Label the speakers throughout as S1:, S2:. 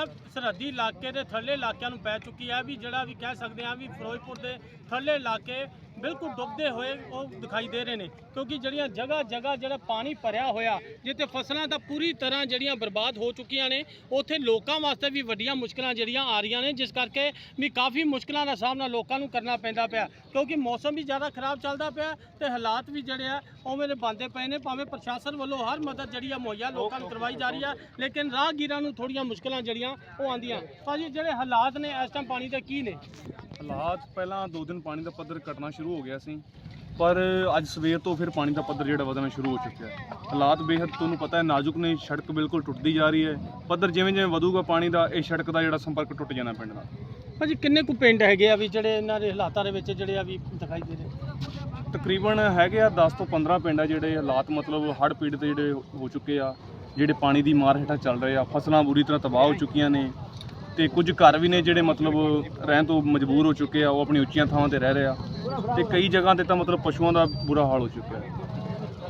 S1: ਹੈ ਸਰਹੱਦੀ ਇਲਾਕੇ ਦੇ ਥੱਲੇ ਇਲਾਕਿਆਂ ਨੂੰ ਪੈ ਚੁੱਕੀ ਹੈ ਵੀ ਜਿਹੜਾ ਵੀ ਕਹਿ ਸਕਦੇ ਆ ਵੀ ਫਿਰੋਜ਼ਪੁਰ ਦੇ ਥੱਲੇ ਇਲਾਕੇ ਬਿਲਕੁਲ ਡੁੱਬਦੇ ਹੋਏ ਉਹ ਦਿਖਾਈ ਦੇ ਰਹੇ ਨੇ, ਕਿਉਂਕਿ ਜਿਹੜੀਆਂ ਜਗ੍ਹਾ ਜਗ੍ਹਾ ਜਿਹੜਾ ਪਾਣੀ ਭਰਿਆ ਹੋਇਆ, ਜਿੱਥੇ ਫਸਲਾਂ ਤਾਂ ਪੂਰੀ ਤਰ੍ਹਾਂ ਜਿਹੜੀਆਂ ਬਰਬਾਦ ਹੋ ਚੁੱਕੀਆਂ ਨੇ, ਉੱਥੇ ਲੋਕਾਂ ਵਾਸਤੇ ਵੀ ਵੱਡੀਆਂ ਮੁਸ਼ਕਲਾਂ ਜਿਹੜੀਆਂ ਆ ਰਹੀਆਂ ਨੇ, ਜਿਸ ਕਰਕੇ ਵੀ ਕਾਫੀ ਮੁਸ਼ਕਲਾਂ ਦਾ ਸਾਹਮਣਾ ਲੋਕਾਂ ਨੂੰ ਕਰਨਾ ਪੈਂਦਾ ਪਿਆ, ਕਿਉਂਕਿ ਮੌਸਮ ਵੀ ਜ਼ਿਆਦਾ ਖਰਾਬ ਚੱਲਦਾ ਪਿਆ ਤੇ ਹਾਲਾਤ ਵੀ ਜਿਹੜੇ ਆ, ਉਵੇਂ ਦੇ ਬਣਦੇ ਪਏ ਨੇ, ਭਾਵੇਂ ਪ੍ਰਸ਼ਾਸਨ ਵੱਲੋਂ ਹਰ ਮਦਦ ਜਿਹੜੀ ਆ ਮੁਹੱਈਆ ਲੋਕਾਂ ਨੂੰ ਕਰਵਾਈ ਜਾ ਰਹੀ ਆ, ਲੇਕਿਨ ਰਾਹਗੀਰਾਂ ਨੂੰ ਥੋੜੀਆਂ ਮੁਸ਼ਕਲਾਂ ਜਿਹੜੀਆਂ ਉਹ ਆਉਂਦੀਆਂ। ਭਾਜੀ, ਜਿਹੜੇ ਹਾਲਾਤ ਨੇ ਇਸ ਟਾਈਮ ਪਾਣੀ ਦੇ ਕੀ ਨੇ?
S2: ਹਾਲਾਤ ਪਹਿਲਾਂ ਦੋ ਦਿਨ ਪਾਣੀ ਦਾ ਪੱਧਰ ਘਟਣਾ ਸ਼ੁਰੂ ਹੋ ਗਿਆ ਸੀ ਪਰ ਅੱਜ ਸਵੇਰ ਤੋਂ ਫਿਰ ਪਾਣੀ ਦਾ ਪੱਧਰ ਜਿਹੜਾ ਵਧਣਾ ਸ਼ੁਰੂ ਹੋ ਚੁੱਕਿਆ ਹੈ। ਹਾਲਾਤ ਬੇਹੱਦ ਤੁਹਾਨੂੰ ਪਤਾ ਹੈ ਨਾਜ਼ੁਕ ਨੇ ਸੜਕ ਬਿਲਕੁਲ ਟੁੱਟਦੀ ਜਾ ਰਹੀ ਹੈ। ਪੱਧਰ ਜਿਵੇਂ ਜਿਵੇਂ ਵਧੂਗਾ ਪਾਣੀ ਦਾ ਇਹ ਸੜਕ ਦਾ ਜਿਹੜਾ ਸੰਪਰਕ ਟੁੱਟ ਜਾਣਾ ਪਿੰਡ ਨਾਲ
S1: ਭਾਜੀ ਕਿੰਨੇ ਕੁ ਪਿੰਡ ਹੈਗੇ ਆ ਵੀ ਜਿਹੜੇ ਇਹਨਾਂ ਦੇ ਹਾਲਾਤਾਂ ਦੇ ਵਿੱਚ ਜਿਹੜੇ ਆ ਵੀ ਦਿਖਾਈ ਦੇ ਰਹੇ?
S2: ਤਕਰੀਬਨ ਹੈਗੇ ਆ 10 ਤੋਂ 15 ਪਿੰਡ ਆ ਜਿਹੜੇ ਹਾਲਾਤ ਮਤਲਬ ਹੜ੍ਹ ਪੀੜਤ ਜਿਹੜੇ ਹੋ ਚੁੱਕੇ ਆ ਜਿਹੜੇ ਪਾਣੀ ਦੀ ਮਾਰ ਹੇਠਾਂ ਚੱਲ ਰਹੇ ਆ ਫਸਲਾਂ ਬੁਰੀ ਤਰ੍ਹਾਂ ਤਬਾਹ ਹੋ ਚੁੱਕੀਆਂ ਨੇ। ਤੇ ਕੁਝ ਘਰ ਵੀ ਨੇ ਜਿਹੜੇ ਮਤਲਬ ਰਹਿਣ ਤੋਂ ਮਜਬੂਰ ਹੋ ਚੁੱਕੇ ਆ ਉਹ ਆਪਣੀ ਉੱਚੀਆਂ ਥਾਵਾਂ ਤੇ ਰਹਿ ਰਹੇ ਆ। ਤੇ ਕਈ ਜਗ੍ਹਾ ਤੇ ਤਾਂ ਮਤਲਬ ਪਸ਼ੂਆਂ ਦਾ ਬੁਰਾ ਹਾਲ ਹੋ ਚੁੱਕਿਆ ਹੈ।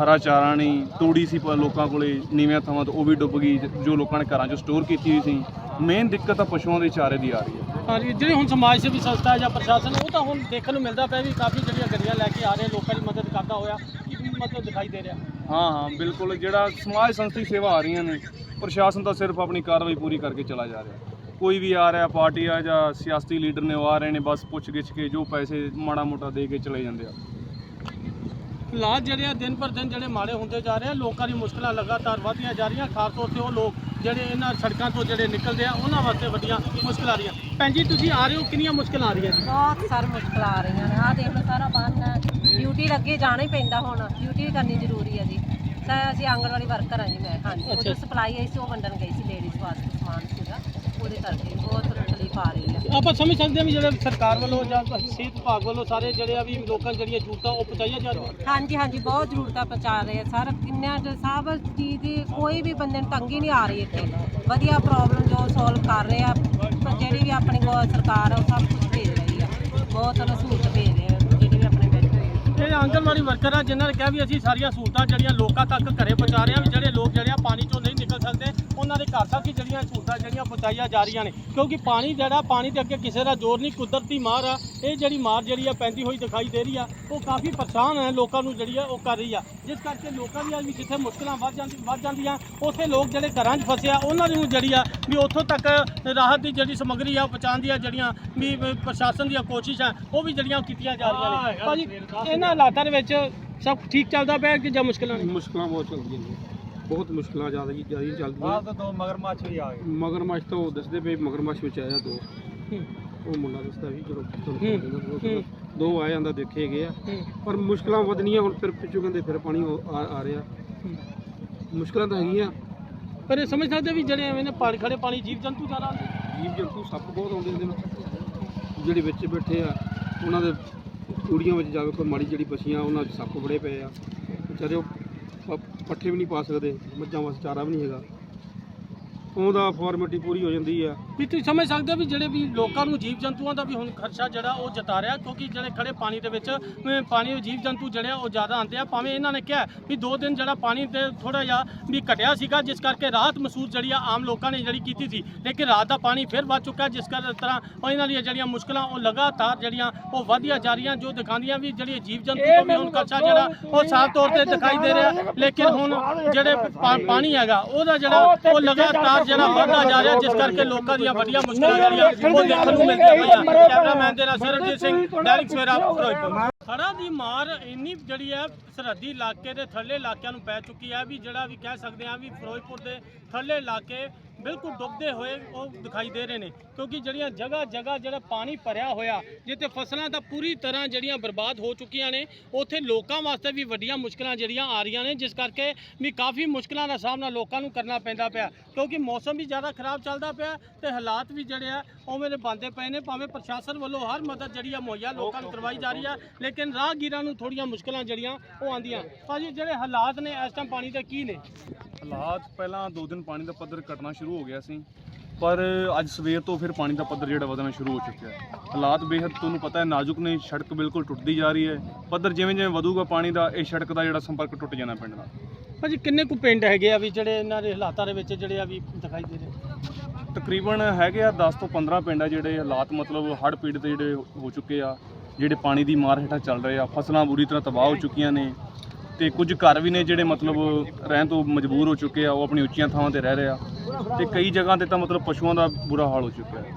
S2: ਹਰਾ ਚਾਰਾ ਨਹੀਂ ਤੂੜੀ ਸੀ ਪ- ਲੋਕਾਂ ਕੋਲੇ ਨੀਵੀਆਂ ਥਾਵਾਂ ਤੋਂ ਉਹ ਵੀ ਡੁੱਬ ਗਈ ਜ- ਜੋ ਲੋਕਾਂ ਨੇ ਘਰਾਂ 'ਚ ਸਟੋਰ ਕੀਤੀ ਹੋਈ ਸੀ। ਮੇਨ ਦਿੱਕਤ ਤਾਂ ਪਸ਼ੂਆਂ ਦੇ ਚਾਰੇ ਦੀ ਆ ਰਹੀ ਹੈ।
S1: ਹਾਂਜੀ ਜਿਹੜੇ ਹੁਣ ਸਮਾਜ ਸੇਵੀ ਸੰਸਥਾ ਜਾਂ ਪ੍ਰਸ਼ਾਸਨ ਉਹ ਤਾਂ ਹੁਣ ਦੇਖਣ ਨੂੰ ਮਿਲਦਾ ਪਿਆ ਵੀ ਕਾਫੀ ਜਿਹੜੀਆਂ ਗੱਡੀਆਂ ਲੈ ਕੇ ਆ ਰਹੇ ਲੋਕਾਂ ਦੀ ਮਦਦ ਕਰਦਾ ਹੋਇਆ ਕੀ ਮਤਲਬ ਦਿਖਾਈ ਦੇ ਰਿਹਾ?
S2: ਹਾਂ ਹਾਂ ਬਿਲਕੁਲ ਜਿਹੜਾ ਸਮਾਜ ਸੰਸਥੀ ਸੇਵਾ ਆ ਰਹੀਆਂ ਨੇ ਪ੍ਰਸ਼ਾਸਨ ਤਾਂ ਸਿਰਫ ਆਪਣੀ ਕਾਰਵਾਈ ਪੂਰੀ ਕਰਕੇ ਚਲਾ ਜਾ ਰਿਹਾ। ਕੋਈ ਵੀ ਆ ਰਿਹਾ ਪਾਰਟੀ ਆ ਜਾਂ ਸਿਆਸਤੀ ਲੀਡਰ ਨੇ ਉਹ ਆ ਰਹੇ ਨੇ ਬਸ ਪੁੱਛ ਗਿੱਛ ਕੇ ਜੋ ਪੈਸੇ ਮਾੜਾ ਮੋਟਾ ਦੇ ਕੇ ਚਲੇ ਜਾਂਦੇ ਆ।
S1: ਹਾਲਾਤ ਜਿਹੜੇ ਆ ਦਿਨ ਪਰ ਦਿਨ ਜਿਹੜੇ ਮਾੜੇ ਹੁੰਦੇ ਜਾ ਰਹੇ ਆ ਲੋਕਾਂ ਦੀ ਮੁਸ਼ਕਲਾਂ ਲਗਾਤਾਰ ਵਧਦੀਆਂ ਜਾ ਰਹੀਆਂ ਖਾਸ ਤੌਰ ਤੇ ਉਹ ਲੋਕ ਜਿਹੜੇ ਇਹਨਾਂ ਸੜਕਾਂ ਤੋਂ ਜਿਹੜੇ ਨਿਕਲਦੇ ਆ ਉਹਨਾਂ ਵਾਸਤੇ ਵੱਡੀਆਂ ਮੁਸ਼ਕਲਾਂ ਆ ਰਹੀਆਂ। ਭੈਣ ਜੀ ਤੁਸੀਂ ਆ ਰਹੇ ਹੋ ਕਿੰਨੀਆਂ ਮੁਸ਼ਕਲਾਂ ਆ ਰਹੀਆਂ ਜੀ?
S3: ਬਹੁਤ ਸਾਰ ਮੁਸ਼ਕਲਾਂ ਆ ਰਹੀਆਂ ਨੇ। ਆਹ ਦੇਖ ਲਓ ਸਾਰਾ ਬੰਨ ਹੈ। ਡਿਊਟੀ ਲੱਗੇ ਜਾਣਾ ਹੀ ਪੈਂਦਾ ਹੁਣ। ਡਿਊਟੀ ਵੀ ਕਰਨੀ ਜ਼ਰੂਰੀ ਹੈ ਜੀ। ਅਸੀਂ ਆਂਗਣਵਾੜੀ ਵਰਕਰ ਹਾਂ ਜੀ ਮੈਂ ਹਾਂਜੀ। ਉਹ ਸਪਲਾਈ ਆਈ ਸੀ ਉਹ ਵੰਡਣ ਗਈ ਸੀ ਲੇਡੀਜ਼ ਵਾਸਤੇ ਸਮਾਨ ਸੀਗਾ। ਉਹਦੇ ਕਰਕੇ ਬਹੁਤ ਤਕਲੀਫ ਆ ਰਹੀ ਹੈ।
S1: ਆਪਾਂ ਸਮਝ ਸਕਦੇ ਹਾਂ ਵੀ ਜਿਹੜੇ ਸਰਕਾਰ ਵੱਲੋਂ ਜਾਂ ਸਿਹਤ ਵਿਭਾਗ ਵੱਲੋਂ ਸਾਰੇ ਜਿਹੜੇ ਆ ਵੀ ਲੋਕਾਂ ਜਿਹੜੀਆਂ ਜ਼ਰੂਰਤਾਂ ਉਹ ਪਹੁੰਚਾਈਆਂ ਜਾ ਰਹੀਆਂ।
S3: ਹਾਂਜੀ ਹਾਂਜੀ ਬਹੁਤ ਜ਼ਰੂਰਤਾਂ ਪਹੁੰਚਾ ਰਹੇ ਆ ਸਰ। ਕਿੰਨਿਆਂ ਦੇ ਸਭ ਚੀਜ਼ ਦੀ ਕੋਈ ਵੀ ਬੰਦੇ ਨੂੰ ਤੰਗੀ ਨਹੀਂ ਆ ਰਹੀ ਇੱਥੇ। ਵਧੀਆ ਪ੍ਰੋਬਲਮ ਜੋ ਸੋਲਵ ਕਰ ਰਹੇ ਆ ਪਰ ਜਿਹੜੀ ਵੀ ਆਪਣੀ ਗੋ- ਸਰਕਾਰ ਆ ਉਹ ਸਭ ਕੁਝ ਭੇਜ ਰਹੀ ਆ। ਬਹੁਤ ਉਹਨਾਂ ਸਹੂਲਤ ਭੇਜ ਰਹੇ ਆ ਜਿਹੜੇ ਵੀ ਆਪਣੇ ਬੈਠੇ ਹੋਏ ਆ।
S1: ਇਹ ਆਂਗਨਵਾੜੀ ਵਰਕਰ ਆ ਜਿਨ੍ਹਾਂ ਨੇ ਕਿਹਾ ਵੀ ਅਸੀਂ ਸਾਰੀਆਂ ਸਹੂਲਤਾਂ ਜਿਹੜੀਆਂ ਲੋਕਾਂ ਤੱਕ ਘਰੇ ਪਹੁੰਚਾ ਰਹੇ ਹਾਂ ਵੀ ਜਿਹੜੇ ਲੋਕ ਜਿਹੜੇ ਆ ਪਾਣੀ ਚੋਂ ਨਹੀਂ ਨਿਕਲ ਸਕਦੇ ਉਹਨਾਂ ਦੇ ਘਰ ਤੱਕ ਹੀ ਜਿਹੜੀਆਂ ਸਹੂਲਤਾਂ ਜਿਹੜੀਆਂ ਪਹੁੰਚਾਈਆਂ ਜਾ ਰਹੀਆਂ ਨੇ। ਕਿਉਂਕਿ ਪਾਣੀ ਜਿਹੜਾ ਪਾਣੀ ਦੇ ਅੱਗੇ ਕਿਸੇ ਦਾ ਜ਼ੋਰ ਨਹੀਂ ਕੁਦਰਤੀ ਮਾਰ ਆ। ਇਹ ਜਿਹੜੀ ਮਾਰ ਜਿਹੜੀ ਆ ਪੈਂਦੀ ਹੋਈ ਦਿਖਾਈ ਦੇ ਰਹੀ ਆ। ਉਹ ਕਾਫੀ ਪਰੇਸ਼ਾਨ ਹੈ ਲੋਕਾਂ ਨੂੰ ਜਿਹੜੀ ਆ ਉਹ ਕਰ ਰਹੀ ਆ। ਜਿਸ ਕਰਕੇ ਲੋਕਾਂ ਦੀਆਂ ਵੀ ਜਿੱਥੇ ਮੁਸ਼ਕਲਾਂ ਵੱਧ ਜਾਂਦੀ ਵੱਧ ਜਾਂਦੀਆਂ ਉੱਥੇ ਲੋਕ ਜਿਹੜੇ ਘਰਾਂ 'ਚ ਫਸੇ ਆ ਉਹਨਾਂ ਨੂੰ ਜਿਹੜੀ ਆ ਵੀ ਉੱਥੋਂ ਤੱਕ ਰਾਹਤ ਦੀ ਜਿਹੜੀ ਸਮੱਗਰੀ ਆ ਉਹ ਪਹੁੰਚਾਉਣ ਦੀਆਂ ਜਿਹੜੀਆਂ ਵੀ ਵੀ ਪ੍ਰਸ਼ਾਸਨ ਦੀਆਂ ਕੋਸ਼ਿਸ਼ਾਂ ਉਹ ਵੀ ਜਿਹੜੀਆਂ ਕੀਤੀਆਂ ਜਾ ਰਹੀਆਂ ਨੇ। ਭਾਜੀ ਇਹਨਾਂ ਹਾਲਾਤਾਂ ਦੇ ਵਿੱਚ ਸਭ ਠੀਕ ਚੱਲਦਾ ਪਿਆ ਕਿ ਜਾਂ ਮੁਸ਼ਕਲਾਂ ਨੇ?
S4: ਮੁਸ਼ਕਲਾਂ ਬਹੁਤ ਚੱਲਦੀਆਂ ਨੇ। ਬਹੁਤ ਮੁਸ਼ਕਲਾਂ ਜ਼ਿਆਦਾ ਜੀ ਜ਼ਿਆਦਾ ਚੱਲਦੀਆਂ।
S2: ਤਾਂ ਦੋ ਮਗਰਮੱਛ ਵੀ ਆ ਗਏ।
S4: ਮਗਰਮੱਛ ਤਾਂ ਉਹ ਦੱਸਦੇ ਪਏ ਮਗਰਮੱਛ ਵਿੱਚ ਆਇਆ ਦੋ। ਉਹ ਮੁੰਡਾ ਦੱਸਦਾ ਵੀ ਚਲੋ ਤੁਹਾਨੂੰ ਪਤਾ
S1: ਹੂੰ।
S4: ਦੋ ਆਏ ਜਾਂਦਾ ਦੇਖੇ ਗਏ ਆ। ਪਰ ਮੁਸ਼ਕਲਾਂ ਵਧਣੀਆਂ ਹੁਣ ਫਿਰ ਪਿੱਛੋਂ ਕਹਿੰਦੇ ਫਿਰ ਪਾਣੀ ਉਹ ਆ ਆ ਰਿਹਾ। ਮੁਸ਼ਕਲਾਂ ਤਾਂ ਹੈਗੀਆਂ।
S1: ਪਰ ਇਹ ਸਮਝ ਸਕਦੇ ਵੀ ਜਿਹੜੇ ਐਵੇਂ ਨੇ ਪਾਣੀ ਖੜੇ ਪਾਣੀ ਜੀਵ ਜੰਤੂ ਜ਼ਿਆਦਾ ਆਉਂਦੇ?
S4: ਜੀਵ ਜੰਤੂ ਸੱਪ ਬਹੁਤ ਆਉਂਦੇ ਹੁੰਦੇ ਨੇ। ਜਿਹੜੇ ਵਿੱਚ ਬੈਠੇ ਆ ਉਹਨਾਂ ਦੇ ਕੁੜੀਆਂ ਵਿੱਚ ਜਾਵੇ ਕੋਈ ਮਾੜੀ ਜਿਹੜੀ ਬਚੀਆਂ ਉਹਨਾਂ 'ਚ ਸੱਪ ਬੜੇ ਪਏ ਆ। ਵਿਚਾਰੇ ਉਹ ਪ- ਪੱਠੇ ਵੀ ਨਹੀਂ ਪਾ ਸਕਦੇ, ਮੱਝਾਂ ਵਾਸਤੇ ਚਾਰਾ ਵੀ ਨਹੀਂ ਹੈਗਾ। ਉਹਦਾ ਫਾਰਮੈਲਿਟੀ ਪੂਰੀ ਹੋ ਜਾਂਦੀ ਆ।
S1: ਵੀ ਤੁਸੀਂ ਸਮਝ ਸਕਦੇ ਹੋ ਵੀ ਜਿਹੜੇ ਵੀ ਲੋਕਾਂ ਨੂੰ ਜੀਵ ਜੰਤੂਆਂ ਦਾ ਵੀ ਹੁਣ ਖਰਚਾ ਜਿਹੜਾ ਉਹ ਜਤਾ ਰਿਹਾ ਕਿਉਂਕਿ ਜਿਹੜੇ ਖੜੇ ਪਾਣੀ ਦੇ ਵਿੱਚ ਅਮ, ਪਾਣੀ ਜੀਵ ਜੰਤੂ ਜਿਹੜੇ ਆ ਉਹ ਜ਼ਿਆਦਾ ਆਉਂਦੇ ਆ। ਭਾਵੇਂ ਇਹਨਾਂ ਨੇ ਕਿਹਾ ਵੀ ਦੋ ਦਿਨ ਜਿਹੜਾ ਪਾਣੀ ਤੇ ਥੋੜਾ ਜਿਹਾ ਵੀ ਘਟਿਆ ਸੀਗਾ ਜਿਸ ਕਰਕੇ ਰਾਹਤ ਮਹਿਸੂਸ ਜਿਹੜੀ ਆ ਆਮ ਲੋਕਾਂ ਨੇ ਜਿਹੜੀ ਕੀਤੀ ਸੀ ਲੇਕਿਨ ਰਾਤ ਦਾ ਪਾਣੀ ਫਿਰ ਵੱਧ ਚੁੱਕਾ ਜਿਸ ਕਰ ਤਰ੍ਹਾਂ ਉਹ ਇਹਨਾਂ ਦੀਆਂ ਜਿਹੜੀਆਂ ਮੁਸ਼ਕਲਾਂ ਉਹ ਲਗਾਤਾਰ ਜਿਹੜੀਆਂ ਉਹ ਵਧੀਆਂ ਜਾ ਰਹੀਆਂ ਜੋ ਦਿਖਾਉਂਦੀਆਂ ਵੀ ਜਿਹੜੀਆਂ ਜੀਵ ਜੰਤੂ ਤੋਂ ਵੀ ਹੁਣ ਖਰਚਾ ਜਿਹੜਾ ਉਹ ਸਾਫ਼ ਤੌਰ ਤੇ ਦਿਖਾਈ ਦੇ ਰਿਹਾ ਲੇਕਿਨ ਹੁਣ ਜਿਹੜੇ ਪਾ- ਪਾਣੀ ਹੈਗਾ ਉਹਦਾ ਜਿਹੜਾ ਉਹ ਲਗਾਤਾਰ ਜਿਹੜਾ ਵੱਧਦਾ ਜਾ ਰਿਹਾ ਜਿਸ ਕਰਕੇ ਲੋਕਾਂ ਦੀਆਂ ਵੱਡੀਆਂ ਮੁਸ਼ਕਲਾਂ ਜਿਹੜੀਆਂ ਉਹ ਦੇਖਣ ਨੂੰ ਮਿਲਦੀਆਂ ਪਈਆਂ ਕੈਮਰਾਮੈਨ ਦੇ ਨਾਲ ਸਰਜੀਤ ਸਿੰਘ ਡੈਰਿਕ ਸਵੇਰਾ ਫਿਰੋਜ਼ਪੁਰ ਹੜ੍ਹਾਂ ਦੀ ਮਾਰ ਇੰਨੀ ਜਿਹੜੀ ਹੈ ਸਰਹੱਦੀ ਇਲਾਕੇ ਦੇ ਥੱਲੇ ਇਲਾਕਿਆਂ ਨੂੰ ਪੈ ਚੁੱਕੀ ਹੈ ਵੀ ਜਿਹੜਾ ਵੀ ਕਹਿ ਸਕਦੇ ਆ ਵੀ ਫਿਰੋਜ਼ਪੁਰ ਦੇ ਥੱਲੇ ਇਲਾਕੇ ਬਿਲਕੁਲ ਡੁੱਬਦੇ ਹੋਏ ਉਹ ਦਿਖਾਈ ਦੇ ਰਹੇ ਨੇ, ਕਿਉਂਕਿ ਜਿਹੜੀਆਂ ਜਗ੍ਹਾ ਜਗ੍ਹਾ ਜਿਹੜਾ ਪਾਣੀ ਭਰਿਆ ਹੋਇਆ, ਜਿੱਥੇ ਫਸਲਾਂ ਤਾਂ ਪੂਰੀ ਤਰ੍ਹਾਂ ਜਿਹੜੀਆਂ ਬਰਬਾਦ ਹੋ ਚੁੱਕੀਆਂ ਨੇ, ਉੱਥੇ ਲੋਕਾਂ ਵਾਸਤੇ ਵੀ ਵੱਡੀਆਂ ਮੁਸ਼ਕਲਾਂ ਜਿਹੜੀਆਂ ਆ ਰਹੀਆਂ ਨੇ, ਜਿਸ ਕਰਕੇ ਵੀ ਕਾਫੀ ਮੁਸ਼ਕਲਾਂ ਦਾ ਸਾਹਮਣਾ ਲੋਕਾਂ ਨੂੰ ਕਰਨਾ ਪੈਂਦਾ ਪਿਆ, ਕਿਉਂਕਿ ਮੌਸਮ ਵੀ ਜ਼ਿਆਦਾ ਖਰਾਬ ਚੱਲਦਾ ਪਿਆ ਤੇ ਹਾਲਾਤ ਵੀ ਜਿਹੜੇ ਆ, ਉਵੇਂ ਦੇ ਬਣਦੇ ਪਏ ਨੇ, ਭਾਵੇਂ ਪ੍ਰਸ਼ਾਸਨ ਵੱਲੋਂ ਹਰ ਮਦਦ ਜਿਹੜੀ ਆ ਮੁਹੱਈਆ ਲੋਕਾਂ ਨੂੰ ਕਰਵਾਈ ਜਾ ਰਹੀ ਆ, ਲੇਕਿਨ ਰਾਹਗੀਰਾਂ ਨੂੰ ਥੋੜੀਆਂ ਮੁਸ਼ਕਲਾਂ ਜਿਹੜੀਆਂ ਉਹ ਆਉਂਦੀਆਂ। ਭਾਜੀ, ਜਿਹੜੇ ਹਾਲਾਤ ਨੇ ਇਸ ਟਾਈਮ ਪਾਣੀ ਦੇ ਕੀ ਨੇ?
S2: ਹਾਲਾਤ ਪਹਿਲਾਂ ਦੋ ਦਿਨ ਪਾਣੀ ਦਾ ਪੱਧਰ ਘਟਣਾ ਸ਼ੁਰੂ ਹੋ ਗਿਆ ਸੀ ਪਰ ਅੱਜ ਸਵੇਰ ਤੋਂ ਫਿਰ ਪਾਣੀ ਦਾ ਪੱਧਰ ਜਿਹੜਾ ਵਧਣਾ ਸ਼ੁਰੂ ਹੋ ਚੁੱਕਿਆ ਹੈ। ਹਾਲਾਤ ਬੇਹੱਦ ਤੁਹਾਨੂੰ ਪਤਾ ਹੈ ਨਾਜ਼ੁਕ ਨੇ ਸੜਕ ਬਿਲਕੁਲ ਟੁੱਟਦੀ ਜਾ ਰਹੀ ਹੈ। ਪੱਧਰ ਜਿਵੇਂ ਜਿਵੇਂ ਵਧੂਗਾ ਪਾਣੀ ਦਾ ਇਹ ਸੜਕ ਦਾ ਜਿਹੜਾ ਸੰਪਰਕ ਟੁੱਟ ਜਾਣਾ ਪਿੰਡ ਨਾਲ
S1: ਭਾਜੀ ਕਿੰਨੇ ਕੁ ਪਿੰਡ ਹੈਗੇ ਆ ਵੀ ਜਿਹੜੇ ਇਹਨਾਂ ਦੇ ਹਾਲਾਤਾਂ ਦੇ ਵਿੱਚ ਜਿਹੜੇ ਆ ਵੀ ਦਿਖਾਈ ਦੇ ਰਹੇ?
S2: ਤਕਰੀਬਨ ਹੈਗੇ ਆ 10 ਤੋਂ 15 ਪਿੰਡ ਆ ਜਿਹੜੇ ਹਾਲਾਤ ਮਤਲਬ ਹੜ੍ਹ ਪੀੜਤ ਜਿਹੜੇ ਹੋ ਚੁੱਕੇ ਆ ਜਿਹੜੇ ਪਾਣੀ ਦੀ ਮਾਰ ਹੇਠਾਂ ਚੱਲ ਰਹੇ ਆ ਫਸਲਾਂ ਬੁਰੀ ਤਰ੍ਹਾਂ ਤਬਾਹ ਹੋ ਚੁੱਕੀਆਂ ਨੇ। ਤੇ ਕੁਝ ਘਰ ਵੀ ਨੇ ਜਿਹੜੇ ਮਤਲਬ ਰਹਿਣ ਤੋਂ ਮਜਬੂਰ ਹੋ ਚੁੱਕੇ ਆ ਉਹ ਆਪਣੀ ਉੱਚੀਆਂ ਥਾਵਾਂ ਤੇ ਰਹਿ ਰਹੇ ਆ। ਤੇ ਕਈ ਜਗ੍ਹਾ ਤੇ ਤਾਂ ਮਤਲਬ ਪਸ਼ੂਆਂ ਦਾ ਬੁਰਾ ਹਾਲ ਹੋ ਚੁੱਕਿਆ ਹੈ।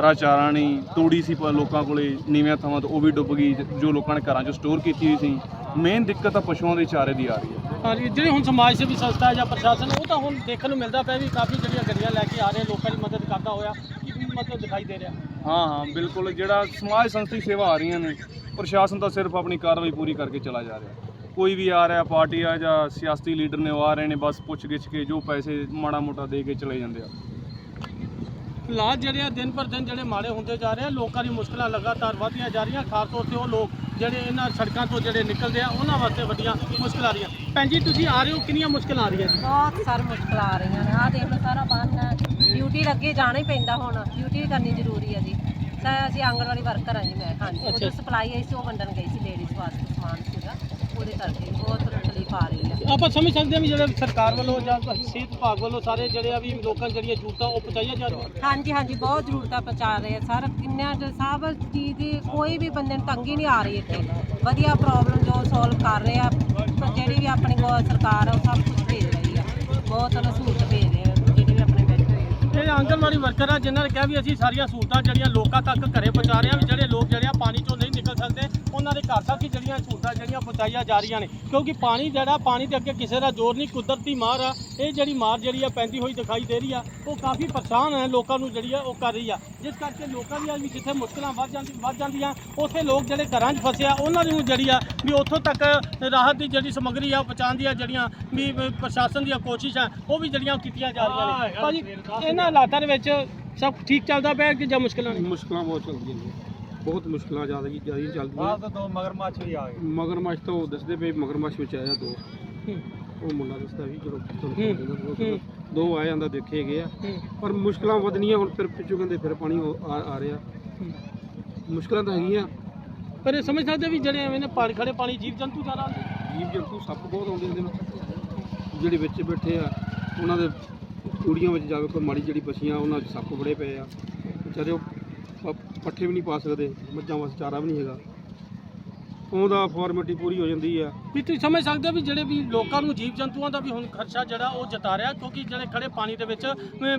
S2: ਹਰਾ ਚਾਰਾ ਨਹੀਂ ਤੂੜੀ ਸੀ ਪ- ਲੋਕਾਂ ਕੋਲੇ ਨੀਵੀਆਂ ਥਾਵਾਂ ਤੋਂ ਉਹ ਵੀ ਡੁੱਬ ਗਈ ਜੋ ਲੋਕਾਂ ਨੇ ਘਰਾਂ 'ਚ ਸਟੋਰ ਕੀਤੀ ਹੋਈ ਸੀ। ਮੇਨ ਦਿੱਕਤ ਤਾਂ ਪਸ਼ੂਆਂ ਦੇ ਚਾਰੇ ਦੀ ਆ ਰਹੀ ਹੈ।
S1: ਹਾਂਜੀ ਜਿਹੜੀ ਹੁਣ ਸਮਾਜ ਸੇਵੀ ਸੰਸਥਾ ਜਾਂ ਪ੍ਰਸ਼ਾਸਨ ਉਹ ਤਾਂ ਹੁਣ ਦੇਖਣ ਨੂੰ ਮਿਲਦਾ ਪਿਆ ਵੀ ਕਾਫੀ ਜਿਹੜੀਆਂ ਗੱਡੀਆਂ ਲੈ ਕੇ ਆ ਰਹੇ ਲੋਕਾਂ ਦੀ ਮਦਦ ਕਰਦਾ ਹੋਇਆ ਕੀ ਮਤਲਬ ਦਿਖਾਈ ਦੇ ਰਿਹਾ?
S2: ਹਾਂ ਹਾਂ ਬਿਲਕੁਲ ਜਿਹੜਾ ਸਮਾਜ ਸੰਸਥੀ ਸੇਵਾ ਆ ਰਹੀਆਂ ਨੇ ਪ੍ਰਸ਼ਾਸਨ ਤਾਂ ਸਿਰਫ ਆਪਣੀ ਕਾਰਵਾਈ ਪੂਰੀ ਕਰਕੇ ਚਲਾ ਜਾ ਰਿਹਾ। ਕੋਈ ਵੀ ਆ ਰਿਹਾ ਪਾਰਟੀ ਆ ਜਾਂ ਸਿਆਸਤੀ ਲੀਡਰ ਨੇ ਉਹ ਆ ਰਹੇ ਨੇ ਬਸ ਪੁੱਛ ਗਿੱਛ ਕੇ ਜੋ ਪੈਸੇ ਮਾੜਾ ਮੋਟਾ ਦੇ ਕੇ ਚਲੇ ਜਾਂਦੇ ਆ।
S1: ਹਾਲਾਤ ਜਿਹੜੇ ਆ ਦਿਨ ਪਰ ਦਿਨ ਜਿਹੜੇ ਮਾੜੇ ਹੁੰਦੇ ਜਾ ਰਹੇ ਆ ਲੋਕਾਂ ਦੀ ਮੁਸ਼ਕਲਾਂ ਲਗਾਤਾਰ ਵਧਦੀਆਂ ਜਾ ਰਹੀਆਂ ਖਾਸ ਤੌਰ ਤੇ ਉਹ ਲੋਕ ਜਿਹੜੇ ਇਹਨਾਂ ਸੜਕਾਂ ਤੋਂ ਜਿਹੜੇ ਨਿਕਲਦੇ ਆ ਉਹਨਾਂ ਵਾਸਤੇ ਵੱਡੀਆਂ ਮੁਸ਼ਕਲਾਂ ਆ ਰਹੀਆਂ। ਭੈਣ ਜੀ ਤੁਸੀਂ ਆ ਰਹੇ ਹੋ ਕਿੰਨੀਆਂ ਮੁਸ਼ਕਲਾਂ ਆ ਰਹੀਆਂ ਜੀ?
S3: ਬਹੁਤ ਸਾਰ ਮੁਸ਼ਕਲਾਂ ਆ ਰਹੀਆਂ ਨੇ। ਆਹ ਦੇਖ ਲਓ ਸਾਰਾ ਬੰਨ ਹੈ। ਡਿਊਟੀ ਲੱਗੇ ਜਾਣਾ ਹੀ ਪੈਂਦਾ ਹੁਣ। ਡਿਊਟੀ ਵੀ ਕਰਨੀ ਜ਼ਰੂਰੀ ਹੈ ਜੀ। ਤਾਂ ਅਸੀਂ ਆਂਗਣਵਾੜੀ ਵਰਕਰ ਹਾਂ ਜੀ ਮੈਂ ਹਾਂਜੀ। ਉਹ ਸਪਲਾਈ ਆਈ ਸੀ ਉਹ ਵੰਡਣ ਗਈ ਸੀ ਲੇਡੀਜ਼ ਵਾਸਤੇ ਸਮਾਨ ਸੀਗਾ। ਉਹਦੇ ਕਰਕੇ ਬਹੁਤ ਤਕਲੀਫ ਆ ਰਹੀ ਹੈ।
S1: ਆਪਾਂ ਸਮਝ ਸਕਦੇ ਹਾਂ ਵੀ ਜਿਹੜੇ ਸਰਕਾਰ ਵੱਲੋਂ ਜਾਂ ਸਿਹਤ ਵਿਭਾਗ ਵੱਲੋਂ ਸਾਰੇ ਜਿਹੜੇ ਆ ਵੀ ਲੋਕਾਂ ਜਿਹੜੀਆਂ ਜ਼ਰੂਰਤਾਂ ਉਹ ਪਹੁੰਚਾਈਆਂ ਜਾ ਰਹੀਆਂ।
S3: ਹਾਂਜੀ ਹਾਂਜੀ ਬਹੁਤ ਜ਼ਰੂਰਤਾਂ ਪਹੁੰਚਾ ਰਹੇ ਆ ਸਰ। ਕਿੰਨਿਆਂ ਦੇ ਸਭ ਚੀਜ਼ ਦੀ ਕੋਈ ਵੀ ਬੰਦੇ ਨੂੰ ਤੰਗੀ ਨਹੀਂ ਆ ਰਹੀ ਇੱਥੇ। ਵਧੀਆ ਪ੍ਰੋਬਲਮ ਜੋ ਸੋਲਵ ਕਰ ਰਹੇ ਆ ਜਿਹੜੀ ਵੀ ਆਪਣੀ ਗੋ ਸਰਕਾਰ ਆ ਉਹ ਸਭ ਕੁਝ ਭੇਜ ਰਹੀ ਆ। ਬਹੁਤ ਉਹਨਾਂ ਸਹੂਲਤ ਭੇਜ ਰਹੇ ਆ ਜਿਹੜੇ ਵੀ ਆਪਣੇ ਬੈਠੇ ਹੋਏ ਆ।
S1: ਇਹ ਆਂਗਣਵਾੜੀ ਵਰਕਰ ਆ ਜਿਨ੍ਹਾਂ ਨੇ ਕਿਹਾ ਵੀ ਅਸੀਂ ਸਾਰੀਆਂ ਸਹੂਲਤਾਂ ਜਿਹੜੀਆਂ ਲੋਕਾਂ ਤੱਕ ਘਰੇ ਪਹੁੰਚਾ ਰਹੇ ਹਾਂ ਵੀ ਜਿਹੜੇ ਲੋਕ ਜਿਹੜੇ ਆ ਪਾਣੀ ਚੋਂ ਨਹੀਂ ਨਿਕਲ ਸਕਦੇ ਉਹਨਾਂ ਦੇ ਘਰ ਤੱਕ ਜਿਹੜੀਆਂ ਸਹੂਲਤਾਂ ਜਿਹੜੀਆਂ ਪਹੁੰਚਾਈਆਂ ਜਾ ਰਹੀਆਂ ਨੇ। ਕਿਉਂਕਿ ਪਾਣੀ ਜਿਹੜਾ ਪਾਣੀ ਦੇ ਅੱਗੇ ਕਿਸੇ ਦਾ ਜ਼ੋਰ ਨਹੀਂ ਕੁਦਰਤੀ ਮਾਰ ਆ। ਇਹ ਜਿਹੜੀ ਮਾਰ ਜਿਹੜੀ ਆ ਪੈਂਦੀ ਹੋਈ ਦਿਖਾਈ ਦੇ ਰਹੀ ਆ ਉਹ ਕਾਫੀ ਪਰੇਸ਼ਾਨ ਹੈ ਲੋਕਾਂ ਨੂੰ ਜਿਹੜੀ ਆ ਉਹ ਕਰ ਰਹੀ ਆ। ਜਿਸ ਕਰਕੇ ਲੋਕਾਂ ਦੀਆਂ ਵੀ ਜਿੱਥੇ ਮੁਸ਼ਕਲਾਂ ਵੱਧ ਜਾਂਦੀ ਵੱਧ ਜਾਂਦੀਆਂ ਉੱਥੇ ਲੋਕ ਜਿਹੜੇ ਘਰਾਂ 'ਚ ਫਸੇ ਆ ਉਹਨਾਂ ਨੂੰ ਜਿਹੜੀ ਆ ਵੀ ਉੱਥੋਂ ਤੱਕ ਰਾਹਤ ਦੀ ਜਿਹੜੀ ਸਮੱਗਰੀ ਆ ਪਹੁੰਚਾਉਣ ਦੀਆਂ ਜਿਹੜੀਆਂ ਵੀ ਵੀ ਪ੍ਰਸ਼ਾਸਨ ਦੀਆਂ ਕੋਸ਼ਿਸ਼ਾਂ ਉਹ ਵੀ ਜਿਹੜੀਆਂ ਕੀਤੀਆਂ ਜਾ ਰਹੀਆਂ ਨੇ। ਭਾਜੀ ਇਹਨਾਂ ਹਾਲਾਤਾਂ ਦੇ ਵਿੱਚ ਸਭ ਠੀਕ ਚੱਲਦਾ ਪਿਆ ਕਿ ਜਾਂ ਮੁਸ਼ਕਲਾਂ ਨੇ?
S4: ਮੁਸ਼ਕਲਾਂ ਬਹੁਤ ਚੱਲਦੀਆਂ ਨੇ। ਬਹੁਤ ਮੁਸ਼ਕਲਾਂ ਜ਼ਿਆਦਾ ਹੀ ਜ਼ਿਆਦਾ ਚੱਲਦੀਆਂ।
S2: ਤਾਂ ਦੋ ਮਗਰਮੱਛ ਵੀ ਆ ਗਏ।
S4: ਮਗਰਮੱਛ ਤਾਂ ਉਹ ਦੱਸਦੇ ਪਏ ਮਗਰਮੱਛ ਵਿੱਚ ਆਇਆ ਦੋ। ਉਹ ਮੁੰਡਾ ਦੱਸਦਾ ਵੀ ਚਲੋ ਤੁਹਾਨੂੰ ਪਤਾ
S1: ਹੂੰ।
S4: ਦੋ- ਦੋ ਆਏ ਜਾਂਦਾ ਦੇਖੇ ਗਏ ਆ। ਪਰ ਮੁਸ਼ਕਲਾਂ ਵਧਣੀਆਂ ਹੁਣ ਫਿਰ ਪਿੱਛੋਂ ਕਹਿੰਦੇ ਫਿਰ ਪਾਣੀ ਉਹ ਆ ਆ ਰਿਹਾ। ਮੁਸ਼ਕਲਾਂ ਤਾਂ ਹੈਗੀਆਂ।
S1: ਪਰ ਇਹ ਸਮਝ ਸਕਦੇ ਵੀ ਜਿਹੜੇ ਐਵੇਂ ਨੇ ਪਾਣੀ ਖੜੇ ਪਾਣੀ ਜੀਵ ਜੰਤੂ ਜ਼ਿਆਦਾ ਆਉਂਦੇ
S4: ਜੀਵ ਜੰਤੂ ਸੱਪ ਬਹੁਤ ਆਉਂਦੇ ਨੇ। ਜਿਹੜੇ ਵਿੱਚ ਬੈਠੇ ਆ ਉਹਨਾਂ ਦੇ ਕੁੜੀਆਂ ਵਿੱਚ ਜਾ ਕੇ ਕੋਈ ਮਾੜੀ ਜਿਹੜੀ ਬਚੀਆਂ ਉਹਨਾਂ 'ਚ ਸੱਪ ਬੜੇ ਪਏ ਆ। ਵਿਚਾਰੇ ਉਹ ਪ- ਪੱਠੇ ਵੀ ਨਹੀਂ ਪਾ ਸਕਦੇ, ਮੱਝਾਂ ਵਾਸਤੇ ਚਾਰਾ ਵੀ ਨਹੀਂ ਹੈਗਾ। ਉਹਦਾ ਫਾਰਮੈਲਿਟੀ ਪੂਰੀ ਹੋ ਜਾਂਦੀ ਆ।
S1: ਵੀ ਤੁਸੀਂ ਸਮਝ ਸਕਦੇ ਹੋ ਵੀ ਜਿਹੜੇ ਵੀ ਲੋਕਾਂ ਨੂੰ ਜੀਵ ਜੰਤੂਆਂ ਦਾ ਵੀ ਹੁਣ ਖਰਚਾ ਜਿਹੜਾ ਉਹ ਜਤਾ ਰਿਹਾ, ਕਿਉਂਕਿ ਜਿਹੜੇ ਖੜੇ ਪਾਣੀ ਦੇ ਵਿੱਚ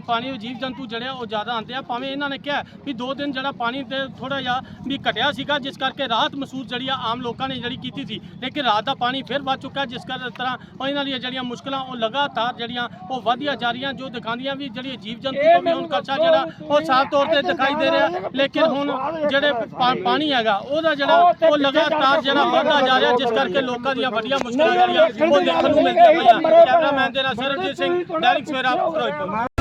S1: ਪਾਣੀ ਜੀਵ ਜੰਤੂ ਜਿਹੜੇ ਆ ਉਹ ਜ਼ਿਆਦਾ ਆਉਂਦੇ ਆ। ਭਾਵੇਂ ਇਹਨਾਂ ਨੇ ਕਿਹਾ ਵੀ ਦੋ ਦਿਨ ਜਿਹੜਾ ਪਾਣੀ ਤੇ ਥੋੜਾ ਜਿਹਾ ਵੀ ਘਟਿਆ ਸੀਗਾ, ਜਿਸ ਕਰਕੇ ਰਾਤ ਮਹਿਸੂਸ ਜਿਹੜੀ ਆ ਆਮ ਲੋਕਾਂ ਨੇ ਜਿਹੜੀ ਕੀਤੀ ਸੀ, ਲੇਕਿਨ ਰਾਤ ਦਾ ਪਾਣੀ ਫਿਰ ਵੱਧ ਚੁੱਕਾ ਜਿਸ ਕਰ ਤਰ੍ਹਾਂ ਇਹਨਾਂ ਦੀਆਂ ਜਿਹੜੀਆਂ ਮੁਸ਼ਕਲਾਂ ਉਹ ਲਗਾਤਾਰ ਜਿਹੜੀਆਂ ਉਹ ਵਧੀਆਂ ਜਾ ਰਹੀਆਂ, ਜੋ ਦਿਖਾਉਂਦੀਆਂ ਵੀ ਜਿਹੜੀ ਜੀਵ ਜੰਤੂ ਤੋਂ ਵੀ ਹੁਣ ਖਰਚਾ ਜਿਹੜਾ ਉਹ ਸਾਫ਼ ਤੌਰ ਤੇ ਦਿਖਾਈ ਦੇ ਰਿਹਾ, ਲੇਕਿਨ ਹੁਣ ਜਿਹੜੇ ਪਾ- ਪਾਣੀ ਹੈਗਾ, ਉਹਦਾ ਜਿਹੜਾ ਉਹ ਲਗਾਤਾਰ ਜਿਹੜਾ ਵਧਦਾ ਜਾ ਰਿਹਾ, ਜਿਸ ਕਰਕੇ ਲੋਕਾਂ ਦੀ ਦੀਆਂ ਵੱਡੀਆਂ ਮੁਸ਼ਕਲਾਂ ਜਿਹੜੀਆਂ ਉਹ ਦੇਖਣ ਨੂੰ ਮਿਲਦੀਆਂ ਪਈਆਂ। ਕੈਮਰਾਮੈਨ ਦੇ ਨਾਲ ਸਰਬਜੀਤ ਸਿੰਘ ਡੈਰਿਕ ਸਵੇਰਾ ਫਿਰੋਜ਼ਪੁਰ